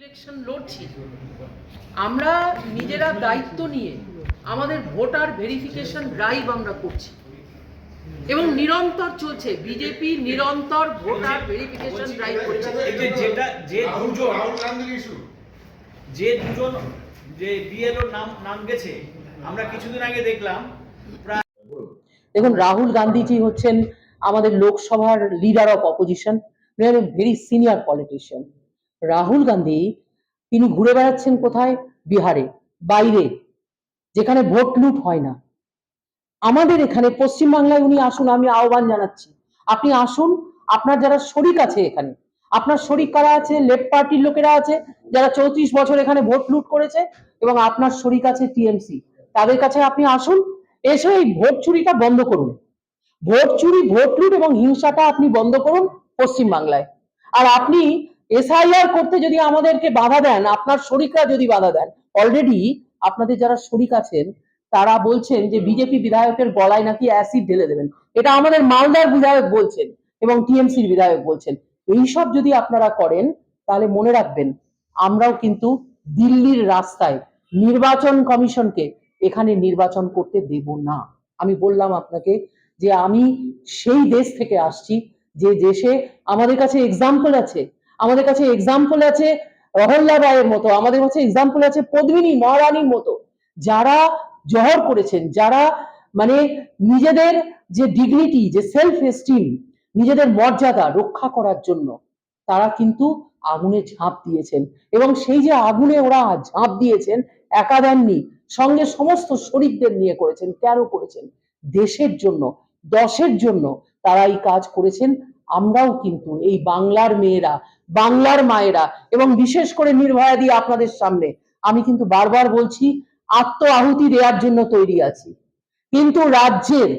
Election লড়ছি আমরা নিজেরা দায়িত্ব নিয়ে আমাদের ভোটার ভেরিফিকেশন ড্রাইভ আমরা করছি। এবং নিরন্তর চলছে বিজেপি নিরন্তর ভোটার ভেরিফিকেশন ড্রাইভ করছে। যেটা যে দুজন রাহুল গান্ধীর ইস্যু যে দুজন যে বিএলওর নাম নাম গেছে আমরা কিছুদিন আগে দেখলাম প্রায় দেখুন রাহুল গান্ধীজি হচ্ছেন আমাদের লোকসভার leader of opposition very senior politician Rahul Gandhi, তিনি ঘুরে বেড়াচ্ছেন কোথায়? বিহারে, বাইরে, যেখানে ভোট লুট হয় না। আমাদের এখানে পশ্চিমবাংলায় উনি আসুন, আমি আহ্বান জানাচ্ছি। আপনি আসুন, আপনার যারা শরিক আছে এখানে, আপনার শরিক কারা আছে? লেফট পার্টির লোকেরা আছে, যারা চৌত্রিশ বছর এখানে ভোট লুট করেছে, এবং আপনার শরিক আছে টিএমসি। তাদের কাছে আপনি আসুন, এসে এই ভোট চুরিটা বন্ধ করুন। ভোট চুরি, ভোট লুট এবং হিংসাটা আপনি বন্ধ করুন পশ্চিমবাংলায়। আর আপনি এসআইআর করতে যদি আমাদেরকে বাধা দেন, আপনার শরিকরা যদি বাধা দেন অলরেডি আপনাদের যারা শরিক আছেন, তারা বলছেন যে বিজেপি বিধায়কের গলায় নাকি অ্যাসিড ঢেলে দেবেন। এটা আমাদের মালদার বিধায়ক বলছেন এবং টিএমসির বিধায়ক বলছেন। এইসব যদি আপনারা করেন, তাহলে মনে রাখবেন, আমরাও কিন্তু দিল্লির রাস্তায় নির্বাচন কমিশনকে এখানে নির্বাচন করতে দেব না। আমি বললাম আপনাকে যে আমি সেই দেশ থেকে আসছি, যে দেশে আমাদের কাছে এক্সাম্পল আছে আমাদের কাছে এক্সাম্পল আছে রহল্লাবাইয়ের মতো, আমাদের কাছে এক্সাম্পল আছে পদ্মিনী মহারানীর মতো। যারা জহর করেছেন, যারা মানে নিজেদের যে ডিগনিটি যে সেলফ এস্টিম নিজেদের মর্যাদা রক্ষা করার জন্য তারা কিন্তু আগুনে ঝাঁপ দিয়েছেন। এবং সেই যে আগুনে ওরা ঝাঁপ দিয়েছেন, একা দেননি, সঙ্গে সমস্ত শরিকদের নিয়ে করেছেন, কেন করেছেন? দেশের জন্য, দশের জন্য তারা এই কাজ করেছেন। আমরাও কিন্তু এই বাংলার মেয়েরা, বাংলার মায়েরা এবং বিশেষ করে নির্ভয়াদি আপনাদের সামনে, আমি কিন্তু বারবার বলছি আত্ম আহুতি দেওয়ার জন্য তৈরি আছি। কিন্তু রাজ্যের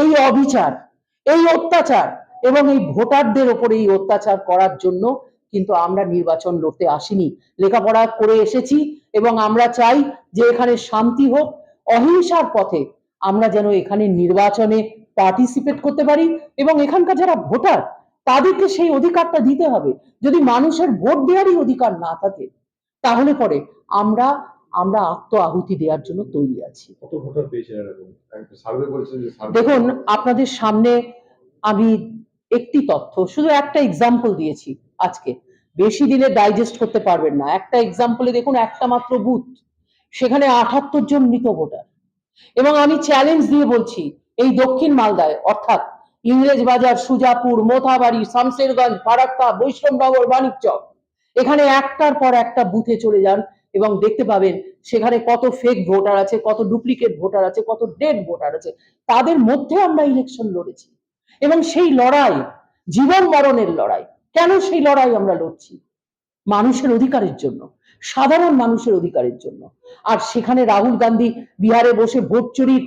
এই অবিচার, এই অত্যাচার এবং এই ভোটারদের ওপর এই অত্যাচার করার জন্য কিন্তু আমরা নির্বাচন লড়তে আসিনি। লেখাপড়া করে এসেছি এবং আমরা চাই যে এখানে শান্তি হোক, অহিংসার পথে আমরা যেন এখানে নির্বাচনে পার্টিসিপেট করতে পারি এবং এখানকার যারা ভোটার তাদেরকে সেই অধিকারটা দিতে হবে। যদি মানুষের ভোট দেওয়ারই অধিকার না থাকে তাহলে পরে আমরা আমরা আত্ম আহুতি দেওয়ার জন্য তৈরি আছি। দেখুন আপনাদের সামনে আমি একটি তথ্য শুধু একটা এক্সাম্পল দিয়েছি আজকে। বেশি দিনে ডাইজেস্ট করতে পারবেন না। একটা এক্সাম্পলে দেখুন একটা মাত্র বুথ। সেখানে আঠাত্তর জন মৃত ভোটার। এবং আমি চ্যালেঞ্জ দিয়ে বলছি এই দক্ষিণ মালদায় অর্থাৎ ইংরেজ বাজার, সুজাপুর, মোথাবাড়ি, শামশেরগঞ্জ, ফারাক্কা, বৈষ্ণবনগর, বাণিজ্যক। এখানে একটার পর একটা বুথে চলে যান এবং দেখতে পাবেন সেখানে কত ফেক ভোটার আছে, কত ডুপ্লিকেট ভোটার আছে, কত ডেড ভোটার আছে। তাদের মধ্যে আমরা ইলেকশন লড়েছি। এবং সেই লড়াই, জীবন মরণের লড়াই, কেন সেই লড়াই আমরা লড়ছি? মানুষের অধিকারের জন্য। সাধারণ মানুষের অধিকারের জন্য। আর সেখানে রাহুল গান্ধী বিহারে বসে ভোট চুরির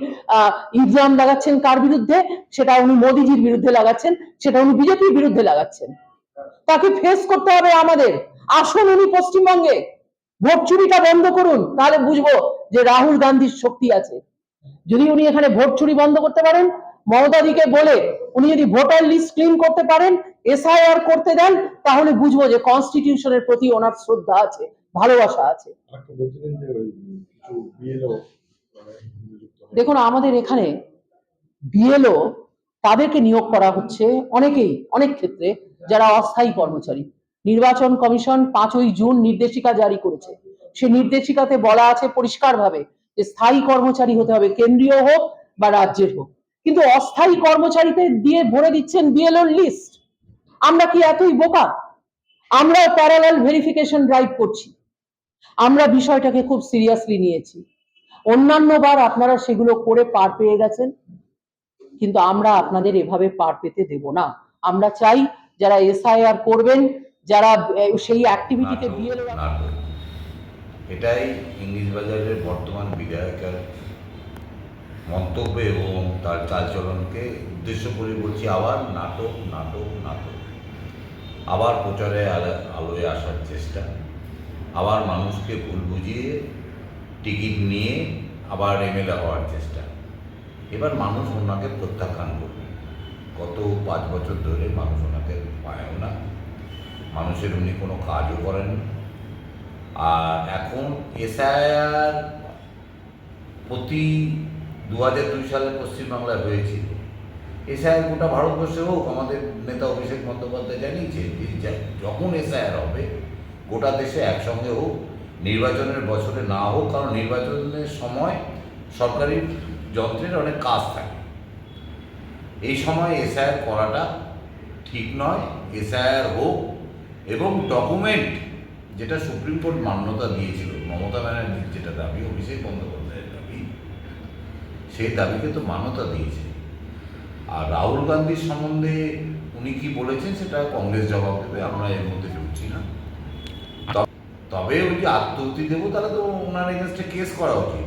ইলজাম লাগাচ্ছেন কার বিরুদ্ধে? সেটা উনি মোদিজির বিরুদ্ধে লাগাচ্ছেন, সেটা উনি বিজেপির বিরুদ্ধে লাগাচ্ছেন। তাকে ফেস করতে হবে আমাদের। আসুন উনি পশ্চিমবঙ্গে। ভোট চুরিটা বন্ধ করুন, তাহলে বুঝব যে রাহুল গান্ধীর শক্তি আছে। যদি উনি এখানে ভোট চুরি বন্ধ করতে পারেন মমতাদিকে বলে উনি যদি ভোটার লিস্ট ক্লিন করতে পারেন, এসআইআর করতে দেন, তাহলে বুঝব যে কনস্টিটিউশনের প্রতি ওনার শ্রদ্ধা আছে। ভালোবাসা আছে। হয়। দেখুন আমাদের এখানে বিএলও তাদেরকে নিয়োগ করা হচ্ছে অনেকেই অনেক ক্ষেত্রে যারা অস্থায়ী কর্মচারী। নির্বাচন কমিশন পাঁচই জুন নির্দেশিকা জারি করেছে। সে নির্দেশিকাতে বলা আছে পরিষ্কারভাবে যে স্থায়ী কর্মচারী হতে হবে কেন্দ্রীয় হোক বা রাজ্যের হোক। কিন্তু অস্থায়ী কর্মচারীতে দিয়ে ভরে দিচ্ছেন বিএলওর লিস্ট আমরা কি এতই বোকা? আমরা প্যারালাল ভেরিফিকেশন ড্রাইভ করছি। আমরা বিষয়টাকে খুব সিরিয়াসলি নিয়েছি। অন্যান্যবার আপনারা সেগুলো করে পার পেয়ে গেছেন কিন্তু আমরা আপনাদের এভাবে পার পেতে দেব না। আমরা চাই যারা এসআইআর করবেন যারা সেই অ্যাক্টিভিটিতে নাটক, এটাই ইংলিশ বাজারের বর্তমান বিধায়কের মন্তব্য এবং তার চালচলনকে উদ্দেশ্য করে বলছি আবার নাটক নাটক নাটক। আবার প্রচারে আলোয় আসার চেষ্টা। আবার মানুষকে ভুল বুঝিয়ে টিকিট নিয়ে আবার এমএলএ হওয়ার চেষ্টা। এবার মানুষ ওনাকে প্রত্যাখ্যান করবে। গত পাঁচ বছর ধরে মানুষ ওনাকে পায়ও না। মানুষের উনি কোনো কাজও করেন আর এখন এসআইআর প্রতি দু হাজার দুই সালে পশ্চিমবাংলায় হয়েছিল। এসআইআর গোটা ভারতবর্ষে হোক, আমাদের নেতা অভিষেক বন্দ্যোপাধ্যায় জানিয়েছে যে যা- যখন এসআইআর হবে গোটা দেশে একসঙ্গে হোক, নির্বাচনের বছরে না হোক, কারণ নির্বাচনের সময় সরকারি যন্ত্রের অনেক কাজ থাকে। এই সময় এসআইআর করাটা ঠিক নয়, এসআইআর হোক এবং ডকুমেন্ট যেটা সুপ্রিম কোর্ট মান্যতা দিয়েছিল, মমতা ব্যানার্জির যেটা দাবি, অভিষেক বন্দ্যোপাধ্যায়ের দাবি, সেই দাবিকে তো মান্যতা দিয়েছে। আর রাহুল গান্ধীর সম্বন্ধে উনি কি বলেছেন সেটা কংগ্রেস জবাব দেবে, আমরা এর মধ্যে ঢুকছি না। তবে ওই যে আত্মহত্যি দেবো, তাহলে তো ওনার এগেনস্টে কেস করা উচিত।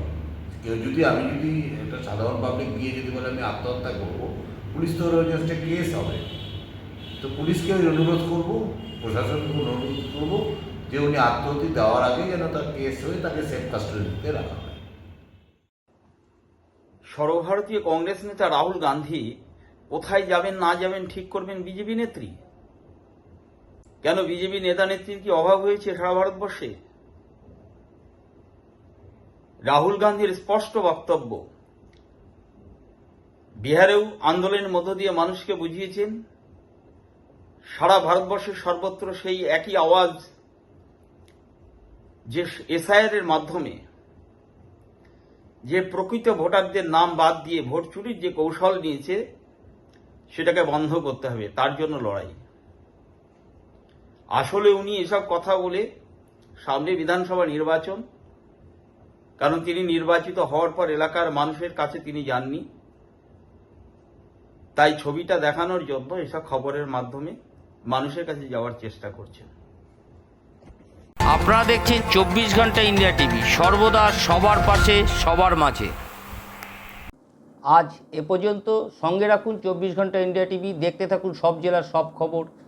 কেউ যদি, আমি যদি একটা সাধারণ পাবলিক গিয়ে যদি বলে আমি আত্মহত্যা করব, পুলিশ তো ওর এগেনস্টে কেস হবে। তো পুলিশকে ওই অনুরোধ করব, প্রশাসনকে অনুরোধ করব যে উনি আত্মহত্যা দেওয়ার আগে যেন তার কেস হয়ে তাকে সেফ কাস্টডিতে রাখা সর্বভারতীয় কংগ্রেস নেতা রাহুল গান্ধী কোথায় যাবেন, না যাবেন, ঠিক করবেন বিজেপি নেত্রী? কেন বিজেপি নেতা নেত্রীর কি অভাব হয়েছে সারা ভারতবর্ষে? রাহুল গান্ধীর স্পষ্ট বক্তব্য, বিহারেও আন্দোলনের মধ্য দিয়ে মানুষকে বুঝিয়েছেন, সারা ভারতবর্ষের সর্বত্র সেই একই আওয়াজ যে এসআইআর এর মাধ্যমে, যে প্রকৃত ভোটারদের নাম বাদ দিয়ে ভোট চুরির যে কৌশল নিয়েছে, সেটাকে বন্ধ করতে হবে, তার জন্য লড়াই। আসলে উনি এসব কথা বলে সামনে বিধানসভা নির্বাচন কারণ তিনি নির্বাচিত হওয়ার পর এলাকার মানুষের কাছে তিনি যাননি। তাই ছবিটা দেখানোর জন্য এসব খবরের মাধ্যমে মানুষের কাছে যাওয়ার চেষ্টা করছেন। আপনারা দেখছেন চব্বিশ ঘণ্টা ইন্ডিয়া টিভি সর্বদা সবার পাশে সবার মাঝে। আজ এ পর্যন্ত সঙ্গে রাখুন চব্বিশ ঘণ্টা ইন্ডিয়া টিভি দেখতে থাকুন সব জেলার সব খবর।